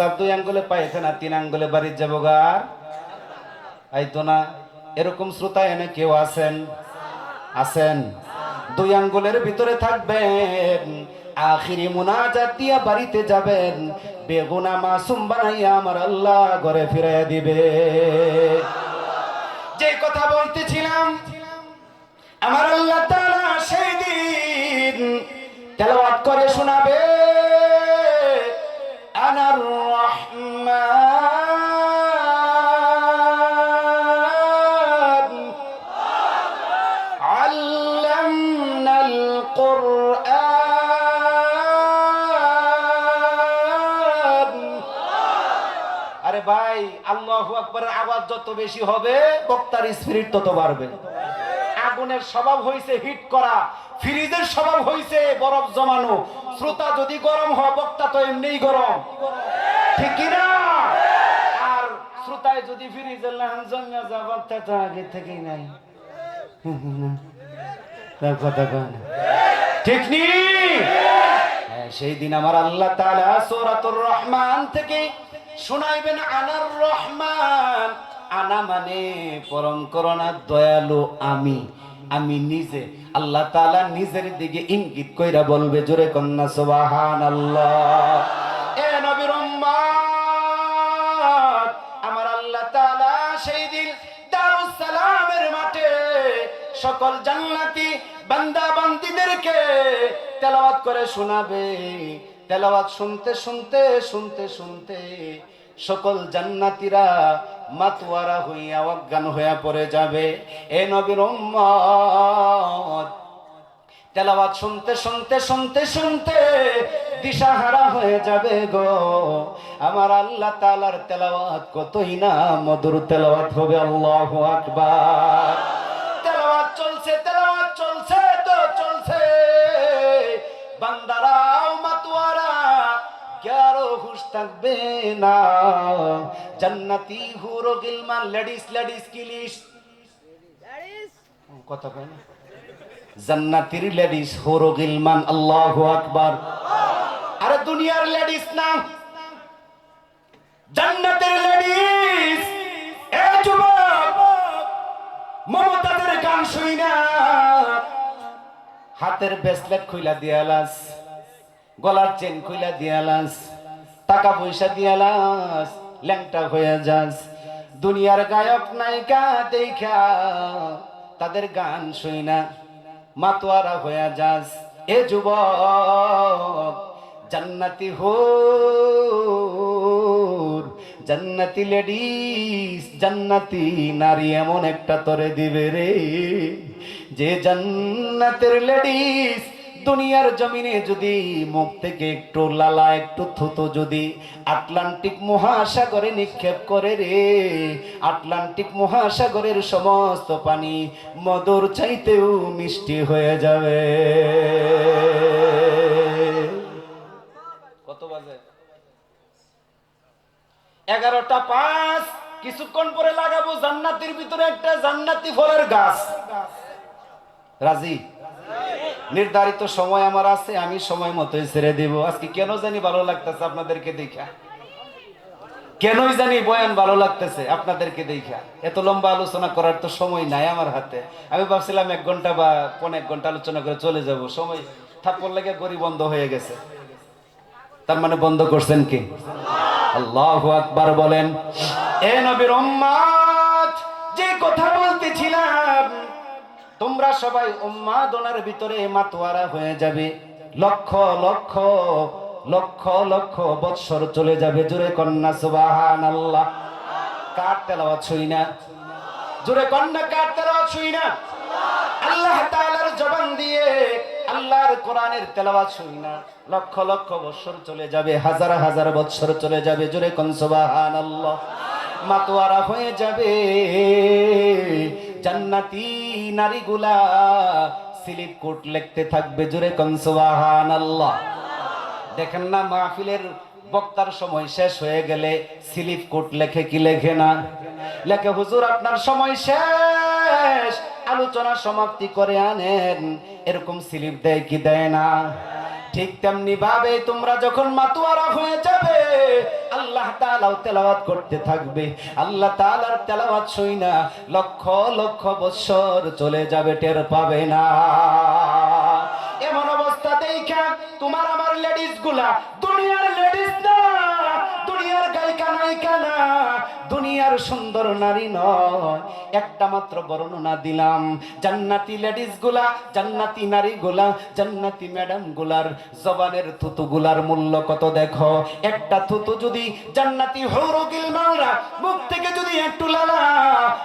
প্রস্তাব দুই আঙ্গুলে পাইছে না, তিন আঙ্গুলে বাড়ির যাব গার আইতো না, এরকম শ্রোতা এনে কেউ আছেন? আছেন। দুই আঙ্গুলের ভিতরে থাকবেন, আখিরি মুনাজাত দিয়া বাড়িতে যাবেন। বেগুনা মাসুম বানাইয়া আমার আল্লাহ ঘরে ফিরাইয়া দিবে। যে কথা বলতেছিলাম, আমার আল্লাহ তাআলা সেই দিন তেলাওয়াত করে শোনাবে। আনার রহমান علمنا القرآن আরে ভাই আল্লাহ আকবরের আওয়াজ যত বেশি হবে বক্তার স্পিরিট তত বাড়বে আগুনের স্বভাব হইছে হিট করা ফ্রিজের স্বভাব হইছে বরফ জমানো শ্রোতা যদি গরম হয় বক্তা তো এমনিই গরম। ঠিক না আর শ্রোতায় যদি ফ্রিজের লাহান জমা যা বক্তা তো আগে থেকেই নাই। তার কথা। ঠিক নি? হ্যাঁ, সেই দিন আমার আল্লাহ তাআলা সূরাতুর রহমান থেকে শুনাইবেন আনার রহমান। আনা মানে পরম করুণা দয়ালু আমি। আমি নিজে, আল্লাহ তাআলা নিজের দিকে ইঙ্গিত কইরা বলবে, জোরে কন্যা, সুবহানাল্লাহ। এ নবীর আমার আল্লাহ মাঠে সকল জান্নাতি বান্দা বান্দিদেরকে তেলাওয়াত করে শোনাবে। তেলাওয়াত শুনতে শুনতে শুনতে শুনতে সকল জান্নাতীরা মাতোয়ারা হইয়া অজ্ঞান হইয়া পড়ে যাবে। এ নবীর তেলাওয়াত শুনতে শুনতে শুনতে শুনতে দিশাহারা হয়ে যাবে গো। আমার আল্লাহ তালার তেলাওয়াত কতই না মধুর তেলাওয়াত হবে, আল্লাহু আকবার। থাকবে না। জান্নাতি হুরো গিলমান লেডিস লেডিস কিলিশ। কথা কয় না। জান্নাতির লেডিস হোরো গিলমান আল্লাহু আকবার। আরে দুনিয়ার লেডিস না। জান্নাতের লেডিস এ যুবক মমতাদের গান শুই না। হাতের ব্রেসলেট খুইলা দিয়ালাস গলার চেন খুইলা দিয়ালাস টাকা পয়সা দিয়ালাস ল্যাংটা হয়ে যাস। দুনিয়ার গায়ক নায়িকা দেখা তাদের গান শুই না, মাতোয়ারা হয়ে যাস। এ যুবক, জান্নাতি হোর, জান্নাতি লেডিস, জান্নাতি নারী এমন একটা তরে দিবে রে। যে জান্নাতের লেডিস দুনিয়ার জমিনে যদি মুখ থেকে একটু লালা, একটু থুতো যদি আটলান্টিক মহাসাগরে নিক্ষেপ করে রে, আটলান্টিক মহাসাগরের সমস্ত পানি মধুর চাইতেও মিষ্টি হয়ে যাবে। কত বাজে? এগারোটা পাঁচ, কিছুক্ষণ পরে লাগাবো জান্নাতির ভিতরে একটা জান্নাতি ফলের গাছ। রাজি? নির্ধারিত সময় আমার আছে, আমি সময় মতোই ছেড়ে দেব। আজকে কেন জানি ভালো লাগতেছে আপনাদেরকে দেখা? কেনই জানি বয়ান ভালো লাগতেছে আপনাদেরকে দেখা? এত লম্বা আলোচনা করার তো সময় নাই আমার হাতে। আমি ভাবছিলাম এক ঘণ্টা বা পনেরো এক ঘণ্টা আলোচনা করে চলে যাব। সময় থাপ্পর লেগে গড়ি বন্ধ হয়ে গেছে। তার মানে বন্ধ করছেন কি? আল্লাহ আকবার বলেন, এ নবীর যে কথা বলতেছিলাম তোমরা সবাই উম্মাদনার ভিতরে মাতোয়ারা হয়ে যাবে। লক্ষ লক্ষ লক্ষ লক্ষ বৎসর চলে যাবে। জোরে কন্যা সুবাহান আল্লাহ কার তেলাওয়াত ছুই না? জোরে কন্যা, কার তেলাওয়াত ছুই না? আল্লাহ তাআলার জবান দিয়ে আল্লাহর কোরআনের তেলাওয়াত শুনি না। লক্ষ লক্ষ বছর চলে যাবে। হাজার হাজার বছর চলে যাবে। জোরে কোন, সুবহানাল্লাহ। মাতোয়ারা হয়ে যাবে। জান্নাতি নারীগুলা স্লিপ কোট লিখতে থাকবে জোরে কোন, সুবহানাল্লাহ। দেখেন না, মাহফিলের বক্তার সময় শেষ হয়ে গেলে স্লিপ কোট লেখে কি লেখে না? লেখে, হুজুর, আপনার সময় শেষ। আলোচনা সমাপ্তি করে আনেন। এরকম স্লিপ দেয় কি দেয় না? ঠিক তেমনি ভাবে তোমরা যখন মাতুয়ারা হয়ে যাবে, আল্লাহ তাআলাও তেলাওয়াত করতে থাকবে। আল্লাহ তাআলার তেলাওয়াত শুই না, লক্ষ লক্ষ বছর চলে যাবে, টের পাবে না। এমন অবস্থা দেখা তোমার আমার লেডিসগুলা দুনিয়ার সুন্দর নারী নয়। একটা মাত্র বর্ণনা দিলাম। জান্নাতি লেডিসগুলা, জান্নাতি নারী গুলা, জান্নাতি ম্যাডামগুলার জবানের থুতু গুলার মূল্য কত দেখো? একটা থুতু যদি জান্নাতি হৌরগিল মালরা, মুখ থেকে যদি একটু লালা,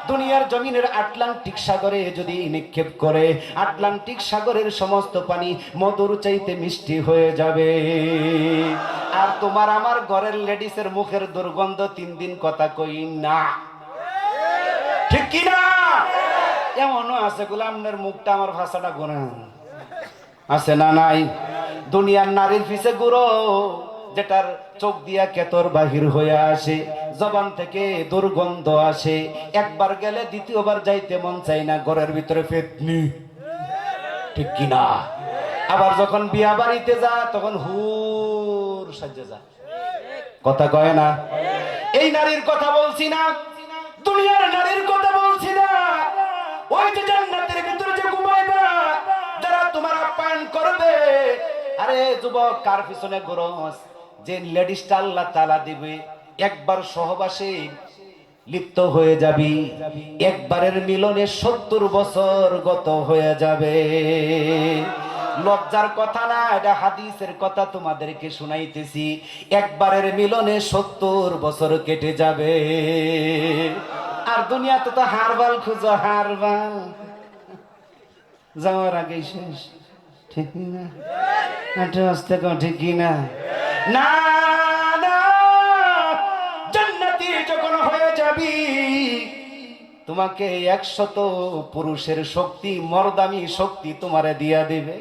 দুনিয়ার জমিনের আটলান্টিক সাগরে যদি নিক্ষেপ করে, আটলান্টিক সাগরের সমস্ত পানি মধুর চাইতে মিষ্টি হয়ে যাবে। আর তোমার আমার ঘরের লেডিসের মুখের দুর্গন্ধ তিন দিন কথা কই না। ঠিক কি না এমনও আছে গুলামনের মুখটা, আমার ভাষাটা গোনা আছে না নাই? দুনিয়ার নারীর পিছে গুরো যেটার চোখ দিয়া কেতর বাহির হয়ে আসে, জবান থেকে দুর্গন্ধ আসে। একবার গেলে দ্বিতীয়বার যাইতে মন চাই না, ঘরের ভিতরে ফেতনি। ঠিক কি না আবার যখন বিয়া বাড়িতে যা, তখন হুর সাজে যা। কথা কয় না? এই নারীর কথা বলছি না। দুনিয়ার নারীর কথা বলছি না। ওই যে জান্নাতের ভিতরে যে ঘুমাইবা, যারা তোমার আপ্যায়ন করবে। আরে যুবক, কার পিছনে গরস যে লেডিসটা আল্লাহ তালা দিবে, একবার সহবাসে লিপ্ত হয়ে যাবি। একবারের মিলনে সত্তর বছর গত হয়ে যাবে। লজ্জার কথা না, এটা হাদিসের কথা তোমাদেরকে শুনাইতেছি। একবারের মিলনে সত্তর বছর কেটে যাবে। আর দুনিয়াতে তো হারবাল খুঁজো, হারবাল। যাওয়ার আগে শেষ। ঠিক না? একটু আসতে কো, ঠিক না? না না, জান্নাতি যখন হয়ে যাবি, তোমাকে একশত পুরুষের শক্তি, মর্দামি শক্তি তোমারে দিয়া দিবে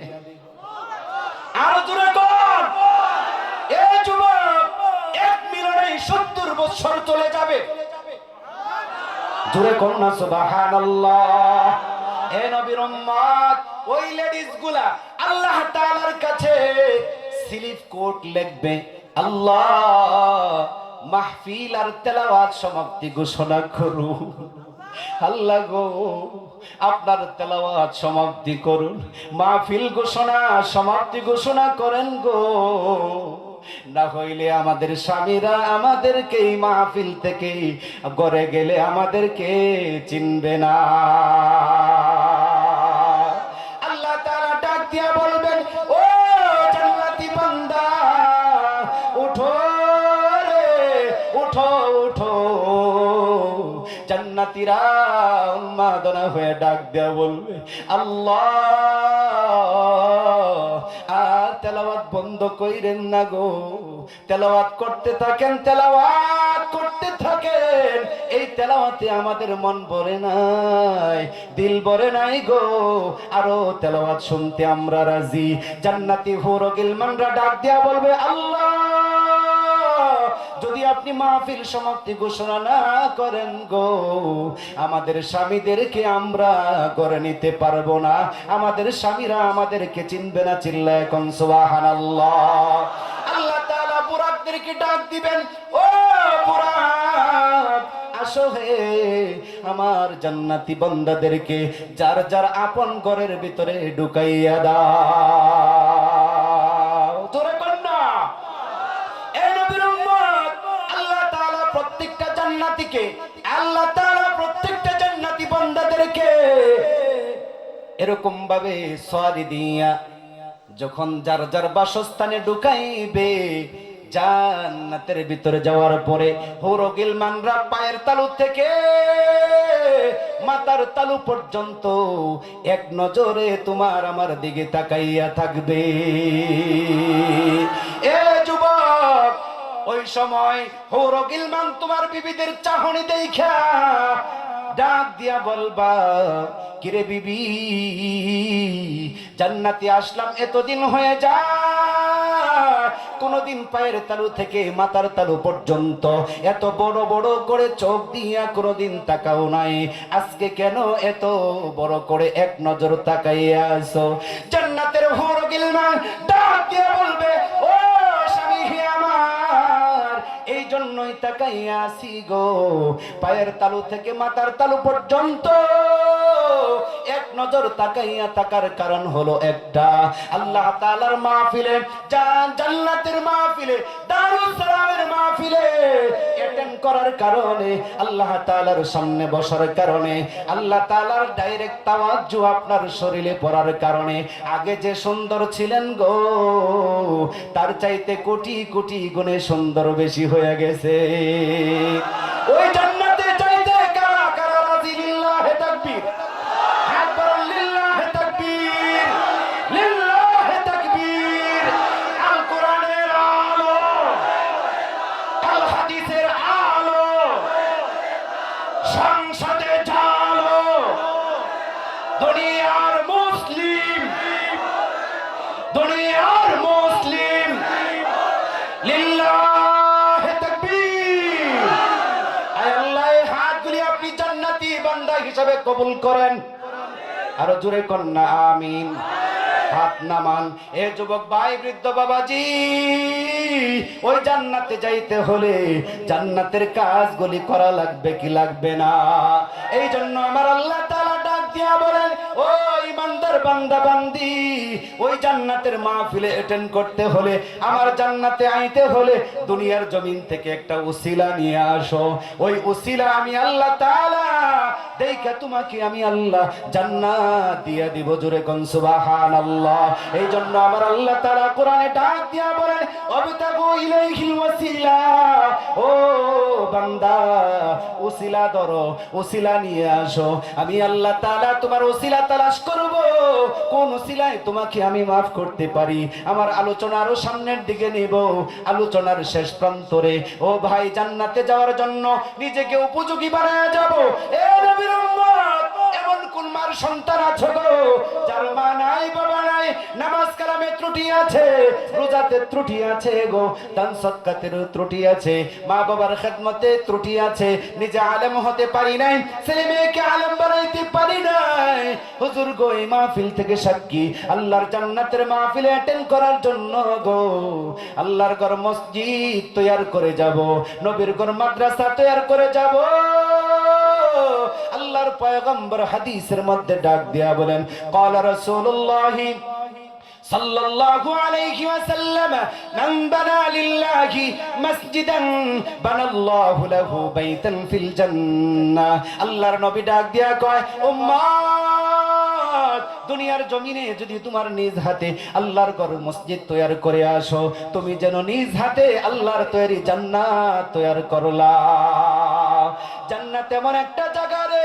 আরও জোরে কর এ যুবক এক মিলনে বছর চলে যাবে। জোরে কোন না, সুবহানাল্লাহ। হে নবীর উম্মত, ওই লেডিসগুলা আল্লাহ তাআলার কাছে স্লিপ কোট লিখবে। আল্লাহ মাহফিল আর তেলাওয়াত সমাপ্তি ঘোষণা করুন। আল্লাহ গো, আপনার তেলাওয়াত সমাপ্তি করুন, মাহফিল ঘোষণা, সমাপ্তি ঘোষণা করেন গো। না হইলে আমাদের স্বামীরা আমাদেরকে এই মাহফিল থেকে গড়ে গেলে আমাদেরকে চিনবে না। জান্নাতীরা উন্মাদনা হয়ে ডাক বলবে, আল্লাহ তেলাওয়াত বন্ধ কইরেন না গো। তেলাওয়াত করতে থাকেন, তেলাওয়াত করতে থাকেন। এই তেলাওয়াতে আমাদের মন ভরে নাই, দিল ভরে নাই গো। আরও তেলাওয়াত শুনতে আমরা রাজি। জান্নাতি হুর গিলমানরা ডাক দিয়া বলবে, আল্লাহ আপনি মাহফিল সমাপ্তি ঘোষণা না করেন গো। আমাদের স্বামীদেরকে আমরা করে নিতে পারব না। আমাদের স্বামীরা আমাদেরকে চিনবে না চিল্লা এখন সুবহানাল্লাহ। আল্লাহ তাআলা বুরাকদেরকে ডাক দিবেন, ও বুরাক আসো হে আমার জান্নাতি বান্দাদেরকে, যার যার আপন ঘরের ভিতরে ঢুকাইয়া দাও। জান্নাতীকে আল্লাহ তাআলা প্রত্যেকটা জান্নাতি বান্দাদেরকে এরকম ভাবে সওয়ারি দিয়া যখন যার যার বাসস্থানে ঢুকাইবে জান্নাতের ভিতরে যাওয়ার পরে হৌরগিল মানরা পায়ের তালু থেকে মাথার তালু পর্যন্ত এক নজরে তোমার আমার দিকে তাকাইয়া থাকবে। এ ওই সময়, হৌর গিলমান, তোমার বিবিদের চাহনি দেখা ডাক দিয়া বলবা, কিরে বিবি, জান্নাতি আসলাম, এতদিন হয়ে যা। কোনদিন পায়ের তালু থেকে মাথার তালু পর্যন্ত এত বড় বড় করে চোখ দিয়া কোনদিন তাকাও নাই। আজকে কেন এত বড় করে এক নজর তাকাইয়া আসো জান্নাতের হুর গিলমান ডাক দিয়া বলবে ও এই জন্যই তাকাইয়া আসি গো। পায়ের তালু থেকে মাথার তালু পর্যন্ত এক নজর তাকাইয়া থাকার কারণ হলো একটা। আল্লাহ তাআলার মাহফিলে, জান জান্নাতের মাহফিলে দারুল সালামের মাহফিলে করার কারণে, আল্লাহ তালার সামনে বসার কারণে, আল্লাহ তালার ডাইরেক্ট তাওয়াজ্জু আপনার শরীরে পড়ার কারণে। আগে যে সুন্দর ছিলেন গো, তার চাইতে কোটি কোটি গুণে সুন্দর বেশি হয়ে গেছে। ওই কবুল করেন। আরও জোরে কন্যা, আমিন। হাত নামান। এ যুবক ভাই, বৃদ্ধ বাবাজি, ওই জান্নাতে যাইতে হলে জান্নাতের কাজগুলি করা লাগবে কি লাগবে না? এই জন্য আমার আল্লাহ তাআলা ডাক দিয়া বলেন, ও ইমানদার বান্দা বান্দি, ওই জান্নাতের মাহফিলে অ্যাটেন্ড করতে হলে, আমার জান্নাতে আইতে হলে দুনিয়ার জমিন থেকে একটা উসিলা নিয়ে আসো। ওই উসিলা আমি আল্লাহ তাআলা দেখা তোমাকে আমি আল্লাহ জান্নাত দিয়া দিব জোরে কোন সুবহানাল্লাহ। এই জন্য আমার আল্লাহ তাআলা কোরআনে ডাক দিয়া বলেন, অবতাগু ইলাইহিল ওয়াসিলা। ও বান্দা, উসিলা ধরো, উসিলা নিয়ে আসো। আমি আল্লাহ তাআলা তোমার উসিলা তালাশ করব। কোন শিলায় তোমাকে আমি মাফ করতে পারি? আমার আলোচনা আরও সামনের দিকে নেব। আলোচনার শেষ প্রান্তরে, ও ভাই, জান্নাতে যাওয়ার জন্য নিজেকে উপযোগী বানায় যাব। এ এমন কোন মার সন্তান আছো গো, যার মা নাই, বাবা নাই, নামাজ কালামে ত্রুটি আছে, রোজাতে ত্রুটি আছে গো, দান সৎকাতের ত্রুটি আছে, মা বাবার খেদমতে ত্রুটি আছে, নিজে আলেম হতে পারি নাই, ছেলে মেয়েকে আলেম বানাইতে পারি নাই। হুজুর গো, এই মাহফিল থেকে সাক্ষী, আল্লাহর জান্নাতের মাহফিলে অ্যাটেন্ড করার জন্য গো। আল্লাহর ঘর মসজিদ তৈয়ার করে যাব, নবীর ঘর মাদ্রাসা তৈয়ার করে যাব। আল্লাহর পয়গম্বর হাদিসের মধ্যে ডাক দিয়া বলেন قال رسول الله صلى الله عليه وسلم من بنى لله مسجدا بنى الله له بيتا في الجنة আল্লাহর নবী ডাক দিয়া কয় উম্মত দুনিয়ার জমিনে যদি তোমার নিজ হাতে আল্লাহর ঘর মসজিদ তৈয়ার করে আসো তুমি যেন নিজ হাতে আল্লাহর তৈরি জান্নাত তৈয়ার করলা জান্নাত এমন একটা জায়গা রে,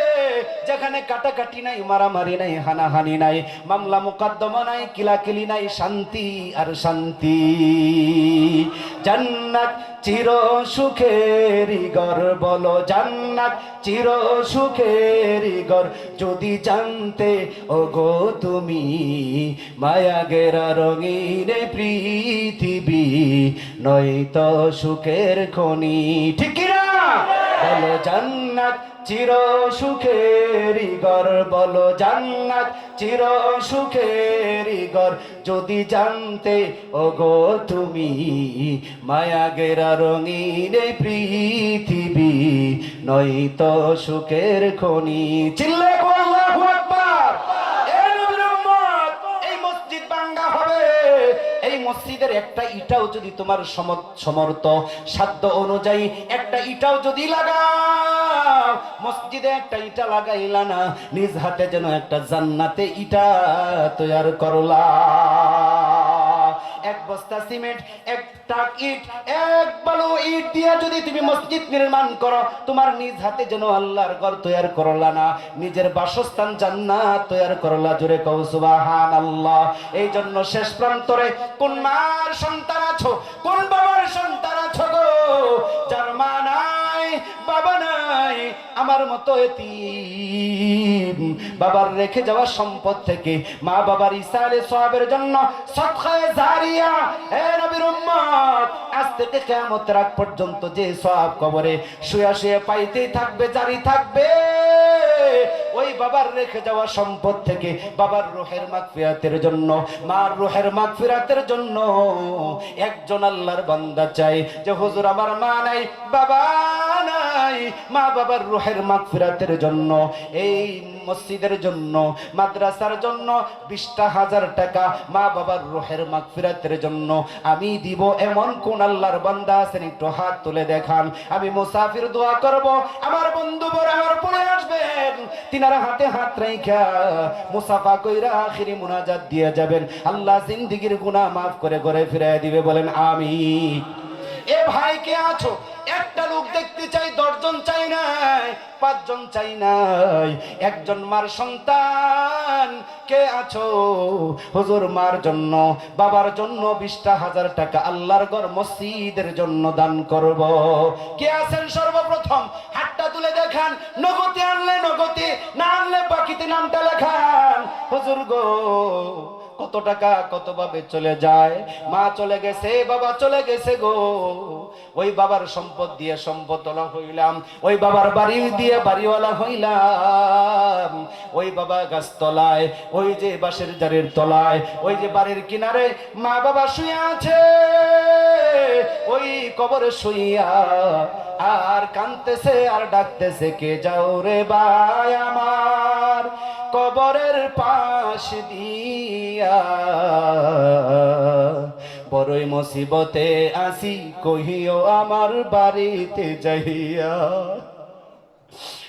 যেখানে কাটাকাটি নাই, মারামারি নাই, হানাহানি নাই, মামলা মোকদ্দমা নাই, কিলাকিলি নাই, শান্তি আর শান্তি। জান্নাত চির সুখেরি গর বলো, জান্নাত চির সুখেরি গর যদি জানতে ও গো তুমি, মায়া গেরা রঙিন পৃথিবী, নয়তো সুখের খনি। ঠিক বলো জান্নাত, চির সুখেরি গর বলো জান্নাত, চির সুখেরি গর যদি জানতে ও গো তুমি মায়া গেরা রঙিন পৃথিবী, নয়তো সুখের খনি। চিল্লে আল্লাহু একটা ইটাও যদি তোমার সম- সমর্থ সাধ্য অনুযায়ী একটা ইটাও যদি লাগাও, মসজিদে একটা ইটা লাগাইলা না, নিজ হাতে যেন একটা জান্নাতে ইটা তৈয়ার করলা। এক বস্তা সিমেন্ট, এক টাক ইট, এক বালু ইট দিয়া যদি তুমি মসজিদ নির্মাণ করো, তোমার নিজ হাতে যেন আল্লাহর ঘর তৈয়ার করলা না। নিজের বাসস্থান জান্নাত তৈয়ার করলা জুড়ে কৌ সুবাহান আল্লাহ এই জন্য শেষ প্রান্তরে, কোন মার সন্তান আছো? কোন বাবার সন্তান আছো গো? যার মা নাই, বাবা নাই আমার মতো বাবার রেখে যাওয়া সম্পদ থেকে মা বাবার ইসারে সবের জন্য সদকায়ে জারিয়া। হে আজ থেকে পর্যন্ত যে সব কবরে শুয়ে শুয়ে পাইতেই থাকবে, জারি থাকবে। বাবার রেখে যাওয়া সম্পদ থেকে বাবার রোহের মাগফিরাতের জন্য, মার রোহের মাগফিরাতের জন্য একজন আল্লাহর বান্দা চাই যে, হুজুর, আমার মা নাই, বাবা নাই, মা বাবার রোহের মাগফিরাতের জন্য এই মসজিদের জন্য, মাদ্রাসার জন্য বিশটা হাজার টাকা, মা বাবার রোহের মাগফিরাতের জন্য। আমি দিব এমন কোন আল্লাহর বান্দা আছেন, একটু হাত তুলে দেখান। আমি মুসাফির দোয়া করব, আমার বন্ধু বড় আমার পড়ে আসবেন। তিনারা হাতে হাত রাইখা মুসাফা কইরা আখিরি মুনাজাত দিয়ে যাবেন। আল্লাহ জিন্দিগির গুনাহ মাফ করে করে ফিরাই দিবে, বলেন আমি এ ভাই কে আছো? একটা লোক দেখতে চাই, দশজন চাই নাই, পাঁচজন চাই নাই। একজন মার সন্তান, কে আছো? হুজুর মার জন্য, বাবার জন্য বিশটা হাজার টাকা, আল্লাহর ঘর মসজিদের জন্য দান করব। কে আছেন সর্বপ্রথম? হাতটা তুলে দেখান, নগদে আনলে নগদে, না আনলে বাকিতে নামটা লেখান। হুজুর গো কত টাকা কত ভাবে চলে যায়? মা চলে গেছে, বাবা চলে গেছে গো। ওই বাবার সম্পদ দিয়ে সম্পদওয়ালা হইলাম, ওই বাবার বাড়ি দিয়ে বাড়িওয়ালা হইলাম। ওই বাবা গাছতলায়, ওই যে বাঁশের জারের তলায়, ওই যে বাড়ির কিনারে মা বাবা শুয়ে আছে। ওই কবরে শুইয়া আর কানতেছে আর ডাকতেছে, কে যাও রে ভাই আমার? কবরের পাশ দিয়া। বড়ই মুসিবতে আসি কহিও আমার বাড়িতে যাইয়া।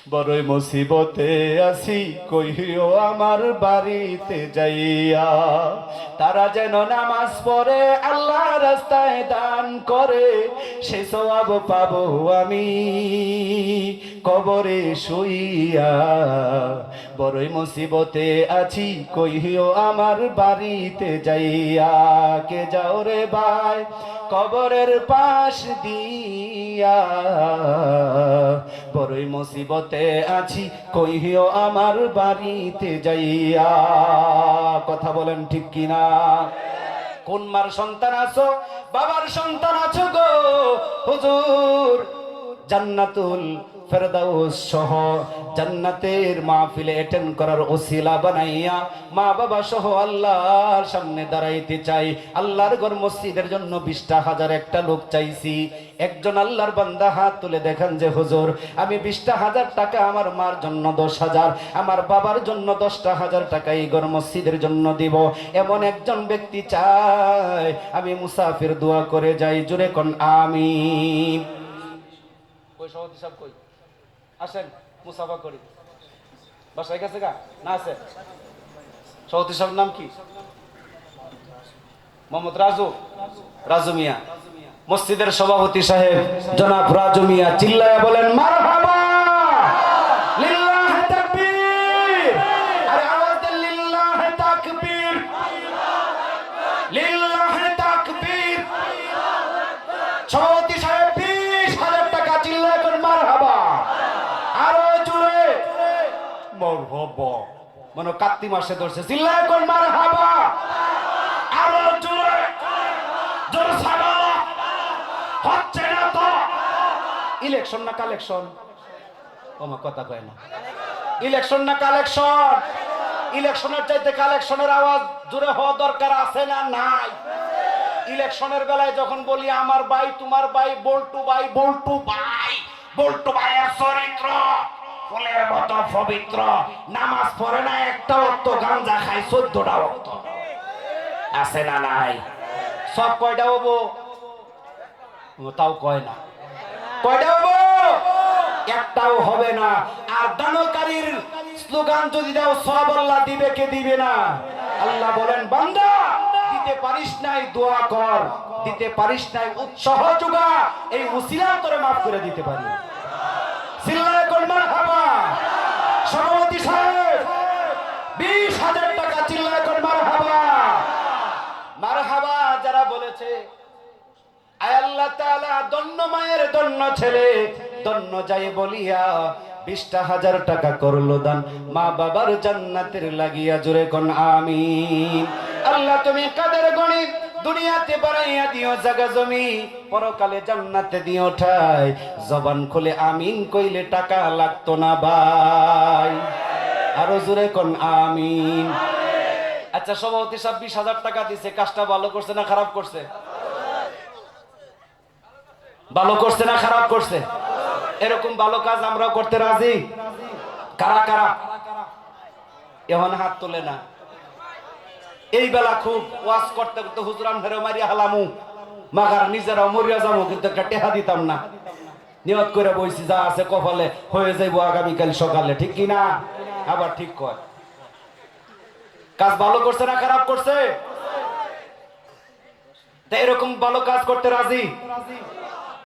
বড়ই মুসিবতে আসি কহিও আমার বাড়িতে যাইয়া। তারা যেন নামাজ পড়ে, আল্লাহ রাস্তায় দান করে, সে সব পাবো আমি কবরে শুইয়া। বড়ই মুসিবতে আছি, কহিও আমার বাড়িতে যাইয়া। কে যাও রে ভাই, কবরের পাশ দিয়া বড়ই মুসিবতে আছি আমার বাড়িতে যাইয়া। কথা বলেন ঠিক কিনা? কোন মার সন্তান আছো? বাবার সন্তান আছো গো। হুজুর, জান্নাতুল ফেরদাউস সহ জান্নাতের মাহফিলে অ্যাটেন্ড করার ওসিলা বানাইয়া মা বাবা সহ আল্লাহর সামনে দাঁড়াইতে চাই। আল্লাহর ঘর মসজিদের জন্য বিশটা হাজার একটা লোক চাইছি। একজন আল্লাহর বান্দা হাত তুলে দেখান যে, হুজুর, আমি বিশটা হাজার টাকা আমার মার জন্য দশ হাজার, আমার বাবার জন্য দশটা হাজার টাকা এই ঘর মসজিদের জন্য দিব। এমন একজন ব্যক্তি চায়, আমি মুসাফির দোয়া করে যাই। জুড়ে কোন আমি কই আসেন, মুসাফা করি। বাসায় গেছে গা? না আছে? সভাপতি নাম কি? মোহাম্মদ রাজু। রাজু মিয়া। মসজিদের সভাপতি সাহেব জনাব রাজু মিয়া চিল্লায়া বলেন, মারহাবা! হাজার টাকা চিল্লা করে মার কার্তি মাসে ধরছে। চিল্লা করে মার আরও জুড়ে জোরে সারা হচ্ছে না তো ইলেকশন না কালেকশন আমার কথা কয় না। ইলেকশন না কালেকশন ইলেকশনের চাইতে কালেকশনের আওয়াজ জুড়ে হওয়া দরকার আছে না নাই? ইলেকশনের বেলায় যখন বলি, আমার ভাই, তোমার ভাই, বল্টু ভাই বল্টু ভাই, বল্টু ভাইয়ের চরিত্র, ফুলের মতো পবিত্র, নামাজ পড়ে না একটা অক্ত, গাঞ্জা খাই চোদ্দটা অক্ত। আছে না নাই? সব কয়টা হব? তাও কয় না। কয়টা হব? একটাও হবে না। আর দানকারীর স্লোগান যদি দাও সব আল্লাহ দিবে কে দিবে না? আল্লাহ বলেন, বান্দা, দিতে পারিস নাই, দোয়া কর। দিতে পারিস নাই, উৎসাহ যোগা। এই উসিলা তোরে মাফ করে দিতে পারি। সিল্লায় কলমার হাবা সভাপতি সাহেব, বিশ হাজার টাকা চিল্লায় কলমার হাবা মার হাবা যারা বলেছে আল্লাহ তাআলা মায়ের দন্ন ছেলে দন্ন যাই বলিয়া বিশটা হাজার টাকা করল দান। মা বাবার জান্নাতের লাগিয়া জোরে কোন, আমিন। আল্লাহ তুমি কাদের গণিত দুনিয়াতে বাড়াইয়া দিও জাগা জমি, পরকালে জান্নাতে দিও ঠাই। জবান খুলে আমিন কইলে টাকা লাগতো না ভাই। আরও জোরে কোন, আমিন। আচ্ছা সভাপতি সাহেব বিশ হাজার টাকা দিছে, কাজটা ভালো করছে না খারাপ করছে? ভালো করছে না খারাপ করছে? এরকম ভালো কাজ আমরাও করতে রাজি? কারা কারা? এখন হাত তোলে না। এই বেলা খুব ওয়াজ করতে করতে হুজরান ফেরে মারিয়া হালামু। মাগার নিজেরাও মরিয়া যাব কিন্তু একটা টেহা দিতাম না। নিয়ত করে বইছি, যা আছে কপালে, হয়ে যাইবো আগামীকাল সকালে, ঠিক কি না আবার ঠিক কয়। কাজ ভালো করছে না খারাপ করছে? এরকম ভালো কাজ করতে রাজি?